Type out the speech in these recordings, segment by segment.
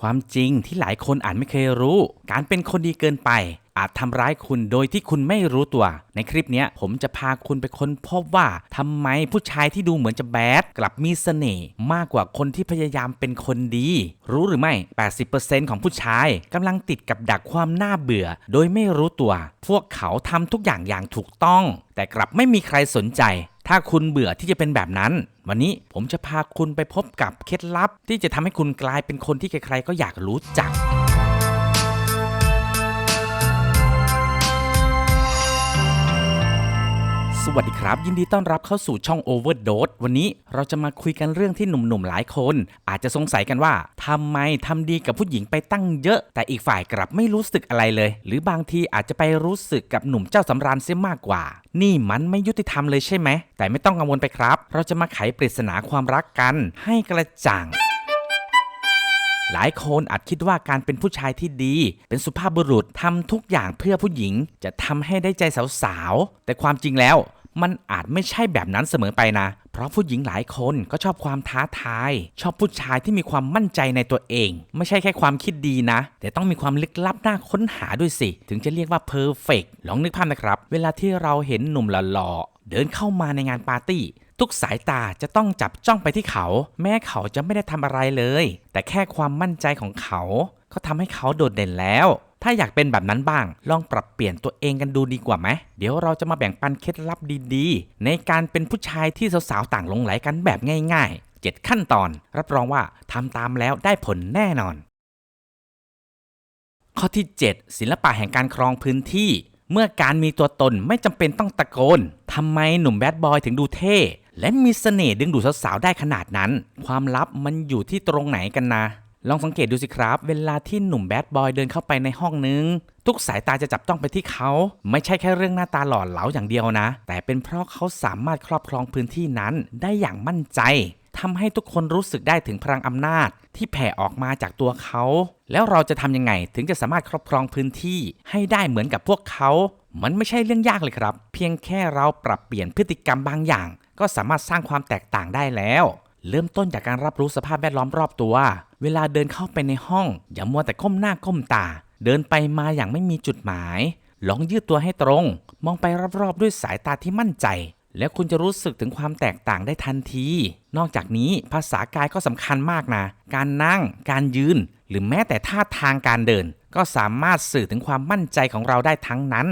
ความจริงที่หลายคนอาจไม่เคยรู้ การเป็นคนดีเกินไป อาจทำร้ายคุณโดยที่คุณไม่รู้ตัว ในคลิปนี้ผมจะพาคุณไปค้นพบว่าทำไมผู้ชายที่ดูเหมือนจะแบดกลับมีเสน่ห์มากกว่าคนที่พยายามเป็นคนดี รู้หรือไม่ 80%ของผู้ชายกำลังติดกับดักความน่าเบื่อ โดยไม่รู้ตัว พวกเขาทำทุกอย่างอย่างถูกต้อง แต่กลับไม่มีใครสนใจ ถ้าคุณเบื่อที่จะเป็นแบบนั้น วันนี้ผมจะพาคุณไปพบกับเคล็ดลับที่จะทำให้คุณกลายเป็นคนที่ใครๆก็อยากรู้จัก สวัสดีครับ ยินดีต้อนรับเข้าสู่ช่อง Overdose วันนี้เราจะมาคุยกันเรื่องที่หนุ่มๆหลายคน อาจจะสงสัยกันว่าทำไมทำดีกับผู้หญิงไปตั้งเยอะ แต่อีกฝ่ายกลับไม่รู้สึกอะไรเลย หรือบางทีอาจจะไปรู้สึกกับหนุ่มเจ้าสำราญเสียมากกว่า นี่มันไม่ยุติธรรมเลยใช่ไหม แต่ไม่ต้องกังวลไปครับ เราจะมาไขปริศนาความรักกัน ให้กระจ่างหลายคนอาจคิดว่าการเป็นผู้ชายที่ดี เป็นสุภาพบุรุษทำทุกอย่างเพื่อผู้หญิง จะทำให้ได้ใจสาวๆ แต่ความจริงแล้ว มันอาจไม่ใช่แบบนั้นเสมอไปนะ เพราะผู้หญิงหลายคนก็ชอบความท้าทาย ชอบผู้ชายที่มีความมั่นใจในตัวเอง ไม่ใช่แค่ความคิดดีนะ แต่ต้องมีความลึกลับน่าค้นหาด้วยสิ ถึงจะเรียกว่าเพอร์เฟกลองนึกภาพนะครับ เวลาที่เราเห็นหนุ่มหล่อเดินเข้ามาในงานปาร์ตี้ ทุกสายตาจะต้องจับจ้องไปที่เขา แม้เขาจะไม่ได้ทำอะไรเลย แต่แค่ความมั่นใจของเขา ก็ทำให้เขาโดดเด่นแล้ว ถ้าอยากเป็นแบบนั้นบ้าง ลองปรับเปลี่ยนตัวเองกันดูดีกว่าไหม เดี๋ยวเราจะมาแบ่งปันเคล็ดลับดีๆ ในการเป็นผู้ชายที่สาวๆต่างหลงไหลกันแบบง่ายๆ 7 ขั้นตอน รับรองว่าทำตามแล้วได้ผลแน่นอน ข้อที่ 7 ศิลปะแห่งการครองพื้นที่ เมื่อการมีตัวตนไม่จำเป็นต้องตะโกนทำไมหนุ่มแบดบอยถึงดูเท่ และมีเสน่ห์ดึงดูดสาวๆได้ขนาดนั้น ความลับมันอยู่ที่ตรงไหนกันนะ ลองสังเกตดูสิครับ เวลาที่หนุ่มแบดบอยเดินเข้าไปในห้องนึง ทุกสายตาจะจับต้องไปที่เขา ไม่ใช่แค่เรื่องหน้าตาหล่อเหลาอย่างเดียวนะ แต่เป็นเพราะเขาสามารถครอบครองพื้นที่นั้นได้อย่างมั่นใจทำให้ทุกคนรู้สึกได้ถึงพลังอำนาจ ที่แผ่ออกมาจากตัวเขา แล้วเราจะทำยังไงถึงจะสามารถครอบครองพื้นที่ให้ได้เหมือนกับพวกเขา มันไม่ใช่เรื่องยากเลยครับ เพียงแค่เราปรับเปลี่ยนพฤติกรรมบางอย่าง ก็สามารถสร้างความแตกต่างได้แล้ว เริ่มต้นจากการรับรู้สภาพแวดล้อมรอบตัว เวลาเดินเข้าไปในห้อง อย่ามัวแต่ก้มหน้าก้มตา เดินไปมาอย่างไม่มีจุดหมาย ลองยืดตัวให้ตรง มองไปรอบๆด้วยสายตาที่มั่นใจ แล้วคุณจะรู้สึกถึงความแตกต่างได้ทันที นอกจากนี้ภาษากายก็สำคัญมากนะ การนั่ง การยืน หรือแม้แต่ท่าทางการเดิน ก็สามารถสื่อถึงความมั่นใจของเราได้ทั้งนั้น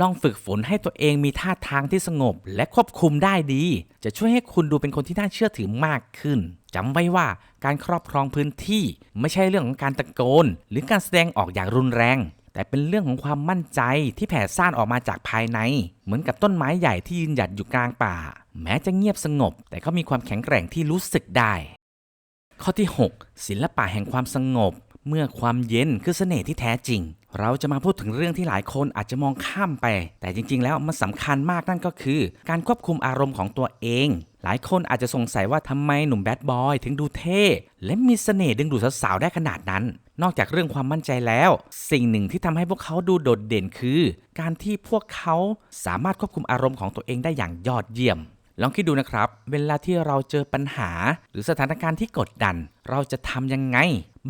ลองฝึกฝนให้ตัวเองมีท่าทางที่สงบ และควบคุมได้ดี จะช่วยให้คุณดูเป็นคนที่น่าเชื่อถือมากขึ้นจำไว้ว่าการครอบครองพื้นที่ไม่ใช่เรื่องของการตะโกน หรือการแสดงออกอย่างรุนแรง แต่เป็นเรื่องของความมั่นใจที่แผ่ซ่านออกมาจากภายใน เหมือนกับต้นไม้ใหญ่ที่ยืนหยัดอยู่กลางป่า แม้จะเงียบสงบ แต่ก็มีความแข็งแกร่งที่รู้สึกได้ ข้อที่ 6 ศิลปะแห่งความสงบ เมื่อความเย็นคือเสน่ห์ที่แท้จริง เราจะมาพูดถึงเรื่องที่หลายคนอาจจะมองข้ามไป แต่จริง ๆ แล้วมันสำคัญมากนั่นก็คือ การควบคุมอารมณ์ของตัวเอง หลายคนอาจจะสงสัยว่าทำไมหนุ่มแบดบอยถึงดูเท่และมีเสน่ห์ดึงดูดสาวๆได้ขนาดนั้น นอกจากเรื่องความมั่นใจแล้ว สิ่งหนึ่งที่ทำให้พวกเขาดูโดดเด่นคือ การที่พวกเขาสามารถควบคุมอารมณ์ของตัวเองได้อย่างยอดเยี่ยมลองคิดดูนะครับ เวลาที่เราเจอปัญหา หรือสถานการณ์ที่กดดัน เราจะทำยังไง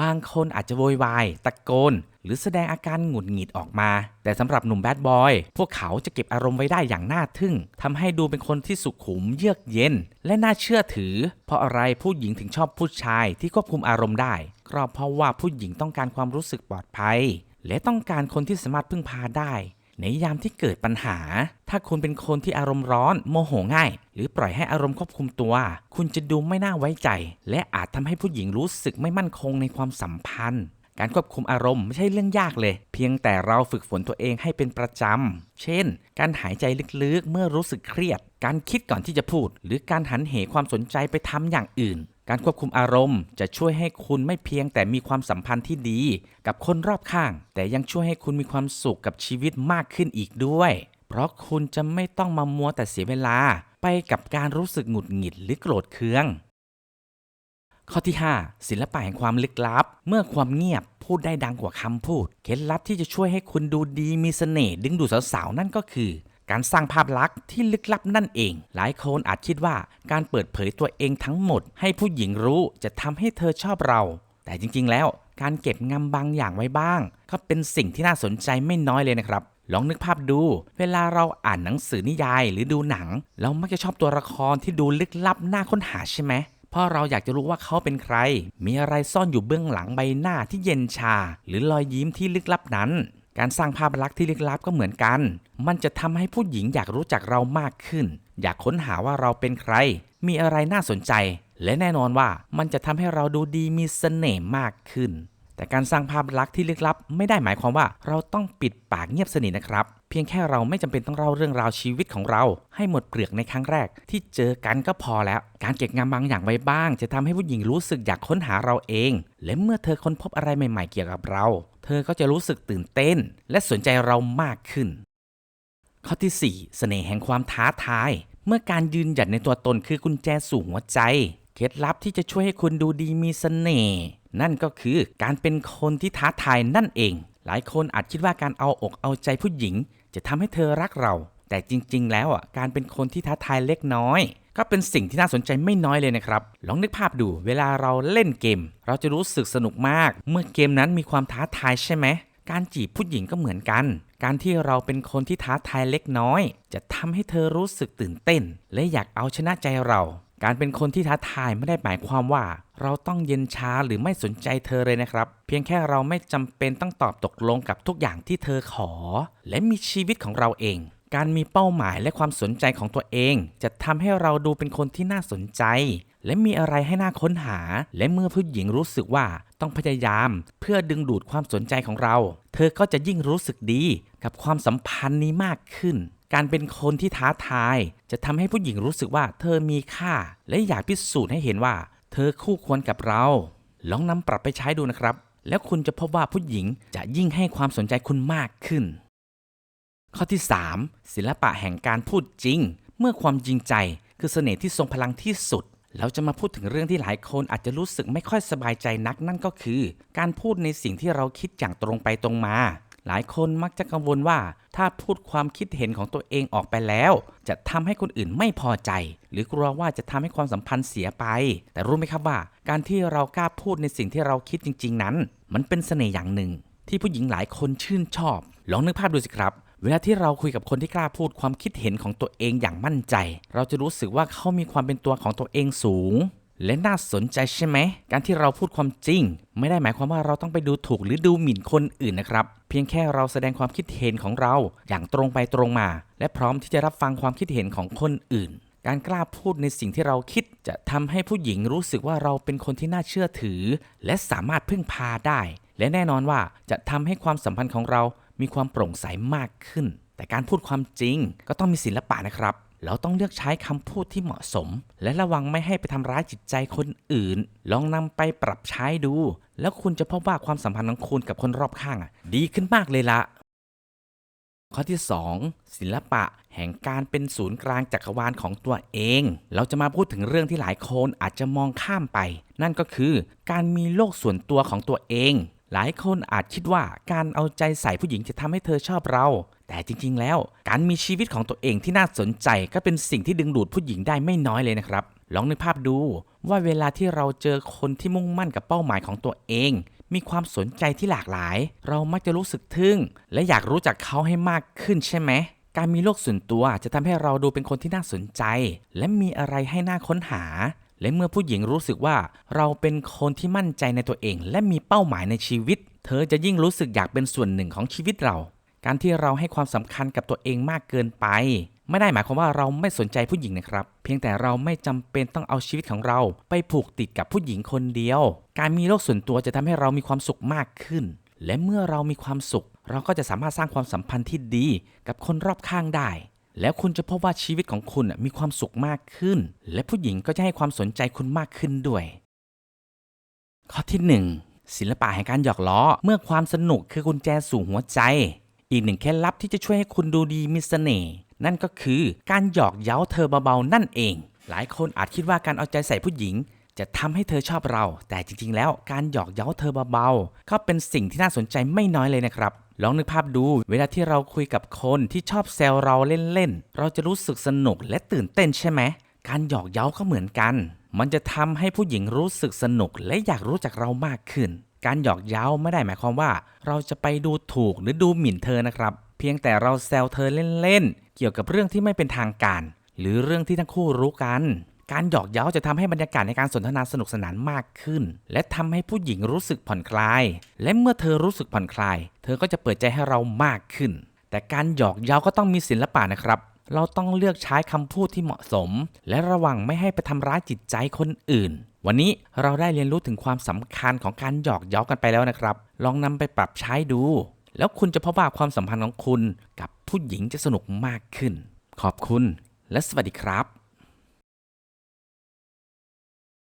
บางคนอาจจะโวยวาย ตะโกน หรือแสดงอาการหงุดหงิดออกมา แต่สำหรับหนุ่มแบดบอย พวกเขาจะเก็บอารมณ์ไว้ได้อย่างน่าทึ่งทำให้ดูเป็นคนที่สุขุมเยือกเย็น และน่าเชื่อถือ เพราะอะไรผู้หญิงถึงชอบผู้ชายที่ควบคุมอารมณ์ได้ก็เพราะว่าผู้หญิงต้องการความรู้สึกปลอดภัย และต้องการคนที่สามารถพึ่งพาได้ ในยามที่เกิดปัญหา ถ้าคุณเป็นคนที่อารมณ์ร้อน โมโหง่าย หรือปล่อยให้อารมณ์ควบคุมตัว คุณจะดูไม่น่าไว้ใจ และอาจทำให้ผู้หญิงรู้สึกไม่มั่นคงในความสัมพันธ์ การควบคุมอารมณ์ไม่ใช่เรื่องยากเลย เพียงแต่เราฝึกฝนตัวเองให้เป็นประจำ เช่น การหายใจลึกๆ เมื่อรู้สึกเครียด การคิดก่อนที่จะพูด หรือการหันเหความสนใจไปทำอย่างอื่น การควบคุมอารมณ์ จะช่วยให้คุณไม่เพียงแต่มีความสัมพันธ์ที่ดี กับคนรอบข้าง แต่ยังช่วยให้คุณมีความสุขกับชีวิตมากขึ้นอีกด้วย เพราะคุณจะไม่ต้องมามัวแต่เสียเวลา ไปกับการรู้สึกหงุดหงิดหรือโกรธเคือง ข้อที่ 5 ศิลปะแห่งความลึกลับ เมื่อความเงียบพูดได้ดังกว่าคำพูด เคล็ดลับที่จะช่วยให้คุณดูดีมีเสน่ห์ดึงดูดสาวๆ นั่นก็คือ การสร้างภาพลักษณ์ที่ลึกลับนั่นเอง หลายคนอาจคิดว่าการเปิดเผยตัวเองทั้งหมด ให้ผู้หญิงรู้จะทำให้เธอชอบเรา แต่จริงๆ แล้วการเก็บงำบางอย่างไว้บ้าง ก็เป็นสิ่งที่น่าสนใจไม่น้อยเลยนะครับลองนึกภาพดู เวลาเราอ่านหนังสือนิยายหรือดูหนัง เรามักจะชอบตัวละครที่ดูลึกลับน่าค้นหาใช่ไหม เพราะเราอยากจะรู้ว่าเขาเป็นใคร มีอะไรซ่อนอยู่เบื้องหลังใบหน้าที่เย็นชา หรือรอยยิ้มที่ลึกลับนั้น การสร้างภาพลักษณ์ที่ลึกลับก็เหมือนกัน มันจะทำให้ผู้หญิงอยากรู้จักเรามากขึ้น อยากค้นหาว่าเราเป็นใคร มีอะไรน่าสนใจ และแน่นอนว่ามันจะทำให้เราดูดีมีเสน่ห์มากขึ้น แต่การสร้างภาพลักษณ์ที่ลึกลับ ไม่ได้หมายความว่าเราต้องปิดปากเงียบสนิทนะครับ เพียงแค่เราไม่จำเป็นต้องเล่าเรื่องราวชีวิตของเรา ให้หมดเปลือกในครั้งแรก ที่เจอกันก็พอแล้ว การเก็บงำบางอย่างไว้บ้าง จะทำให้ผู้หญิงรู้สึกอยากค้นหาเราเอง และเมื่อเธอค้นพบอะไรใหม่ๆเกี่ยวกับเรา เธอก็จะรู้สึกตื่นเต้น และสนใจเรามากขึ้น ข้อที่ 4 เสน่ห์แห่งความท้าทาย เมื่อการยืนหยัดในตัวตนคือกุญแจสู่หัวใจ เคล็ดลับที่จะช่วยให้คุณดูดีมีเสน่ห์ นั่นก็คือการเป็นคนที่ท้าทายนั่นเอง หลายคนอาจคิดว่าการเอาอกเอาใจผู้หญิง จะทำให้เธอรักเรา แต่จริง ๆ แล้วอะการเป็นคนที่ท้าทายเล็กน้อย ก็เป็นสิ่งที่น่าสนใจไม่น้อยเลยนะครับ ลองนึกภาพดู เวลาเราเล่นเกม เราจะรู้สึกสนุกมาก เมื่อเกมนั้นมีความท้าทายใช่ไหมการจีบผู้หญิงก็เหมือนกัน การที่เราเป็นคนที่ท้าทายเล็กน้อย จะทำให้เธอรู้สึกตื่นเต้น และอยากเอาชนะใจเรา การเป็นคนที่ท้าทายไม่ได้หมายความว่า เราต้องเย็นชาหรือไม่สนใจเธอเลยนะครับ เพียงแค่เราไม่จำเป็นต้องตอบตกลงกับทุกอย่างที่เธอขอ และมีชีวิตของเราเอง การมีเป้าหมายและความสนใจของตัวเอง จะทำให้เราดูเป็นคนที่น่าสนใจ และมีอะไรให้น่าค้นหา และเมื่อผู้หญิงรู้สึกว่าต้องพยายาม เพื่อดึงดูดความสนใจของเรา เธอก็จะยิ่งรู้สึกดีกับความสัมพันธ์นี้มากขึ้น การเป็นคนที่ท้าทาย จะทำให้ผู้หญิงรู้สึกว่าเธอมีค่า และอยากพิสูจน์ให้เห็นว่า เธอคู่ควรกับเรา ลองนำปรับไปใช้ดูนะครับ แล้วคุณจะพบว่าผู้หญิงจะยิ่งให้ความสนใจคุณมากขึ้น ข้อที่ 3 ศิลปะแห่งการพูดจริง เมื่อความจริงใจคือเสน่ห์ที่ทรงพลังที่สุด เราจะมาพูดถึงเรื่องที่หลายคนอาจจะรู้สึกไม่ค่อยสบายใจนักนั่นก็คือ การพูดในสิ่งที่เราคิดอย่างตรงไปตรงมา หลายคนมักจะกังวลว่า ถ้าพูดความคิดเห็นของตัวเองออกไปแล้ว จะทำให้คนอื่นไม่พอใจ หรือกลัวว่าจะทำให้ความสัมพันธ์เสียไป แต่รู้ไหมครับว่า การที่เรากล้าพูดในสิ่งที่เราคิดจริง ๆ นั้น มันเป็นเสน่ห์อย่างหนึ่ง ที่ผู้หญิงหลายคนชื่นชอบ ลองนึกภาพดูสิครับเวลาที่เราคุยกับคนที่กล้าพูดความคิดเห็นของตัวเองอย่างมั่นใจ เราจะรู้สึกว่าเขามีความเป็นตัวของตัวเองสูง และน่าสนใจใช่ไหม การที่เราพูดความจริง ไม่ได้หมายความว่าเราต้องไปดูถูกหรือดูหมิ่นคนอื่นนะครับ เพียงแค่เราแสดงความคิดเห็นของเราอย่างตรงไปตรงมา และพร้อมที่จะรับฟังความคิดเห็นของคนอื่น การกล้าพูดในสิ่งที่เราคิด จะทำให้ผู้หญิงรู้สึกว่าเราเป็นคนที่น่าเชื่อถือ และสามารถพึ่งพาได้ และแน่นอนว่าจะทำให้ความสัมพันธ์ของเรา มีความโปร่งใสมากขึ้น แต่การพูดความจริงก็ต้องมีศิลปะนะครับ เราต้องเลือกใช้คำพูดที่เหมาะสม และระวังไม่ให้ไปทำร้ายจิตใจคนอื่น ลองนำไปปรับใช้ดู แล้วคุณจะพบว่าความสัมพันธ์ของคุณกับคนรอบข้างอะดีขึ้นมากเลยละข้อที่ 2 ศิลปะแห่งการเป็นศูนย์กลางจักรวาลของตัวเอง เราจะมาพูดถึงเรื่องที่หลายคนอาจจะมองข้ามไป นั่นก็คือการมีโลกส่วนตัวของตัวเอง หลายคนอาจคิดว่าการเอาใจใส่ผู้หญิงจะทำให้เธอชอบเรา แต่จริง ๆ แล้ว การมีชีวิตของตัวเองที่น่าสนใจก็เป็นสิ่งที่ดึงดูดผู้หญิงได้ไม่น้อยเลยนะครับ ลองนึกภาพดูว่าเวลาที่เราเจอคนที่มุ่งมั่นกับเป้าหมายของตัวเอง มีความสนใจที่หลากหลาย เรามักจะรู้สึกทึ่ง และอยากรู้จักเขาให้มากขึ้นใช่ไหมการมีโลกส่วนตัวจะทำให้เราดูเป็นคนที่น่าสนใจ และมีอะไรให้น่าค้นหา และเมื่อผู้หญิงรู้สึกว่า เราเป็นคนที่มั่นใจในตัวเอง และมีเป้าหมายในชีวิต เธอจะยิ่งรู้สึกอยากเป็นส่วนหนึ่งของชีวิตเรา การที่เราให้ความสำคัญกับตัวเองมากเกินไป ไม่ได้หมายความว่าเราไม่สนใจผู้หญิงนะครับ เพียงแต่เราไม่จำเป็นต้องเอาชีวิตของเรา ไปผูกติดกับผู้หญิงคนเดียว การมีโลกส่วนตัวจะทำให้เรามีความสุขมากขึ้น และเมื่อเรามีความสุข เราก็จะสามารถสร้างความสัมพันธ์ที่ดี กับคนรอบข้างได้ แล้วคุณจะพบว่าชีวิตของคุณมีความสุขมากขึ้น และผู้หญิงก็จะให้ความสนใจคุณมากขึ้นด้วย ข้อที่ 1 ศิลปะแห่งการหยอกล้อ เมื่อความสนุกคือกุญแจสู่หัวใจ อีกหนึ่งเคล็ดลับที่จะช่วยให้คุณดูดีมีเสน่ห์นั่นก็คือการหยอกเย้าเธอเบาๆนั่นเอง หลายคนอาจคิดว่าการเอาใจใส่ผู้หญิง จะทำให้เธอชอบเรา แต่จริงๆ แล้วการหยอกเย้าเธอเบาๆก็เป็นสิ่งที่น่าสนใจไม่น้อยเลยนะครับ ลองนึกภาพดู เวลาที่เราคุยกับคนที่ชอบแซวเราเล่นๆ เราจะรู้สึกสนุกและตื่นเต้นใช่ไหม การหยอกเย้าก็เหมือนกัน มันจะทำให้ผู้หญิงรู้สึกสนุกและอยากรู้จักเรามากขึ้น การหยอกเย้าไม่ได้หมายความว่า เราจะไปดูถูกหรือดูหมิ่นเธอนะครับ เพียงแต่เราแซวเธอเล่นๆ เกี่ยวกับเรื่องที่ไม่เป็นทางการ หรือเรื่องที่ทั้งคู่รู้กัน การหยอกเย้าจะทำให้บรรยากาศในการสนทนาสนุกสนานมากขึ้น และทำให้ผู้หญิงรู้สึกผ่อนคลาย และเมื่อเธอรู้สึกผ่อนคลาย เธอก็จะเปิดใจให้เรามากขึ้น แต่การหยอกเย้าก็ต้องมีศิลปะนะครับ เราต้องเลือกใช้คำพูดที่เหมาะสม และระวังไม่ให้ไปทำร้ายจิตใจคนอื่น วันนี้เราได้เรียนรู้ถึงความสำคัญของการหยอกเย้ากันไปแล้วนะครับ ลองนำไปปรับใช้ดู แล้วคุณจะพบว่าความสัมพันธ์ของคุณกับผู้หญิงจะสนุกมากขึ้น ขอบคุณ และสวัสดีครับ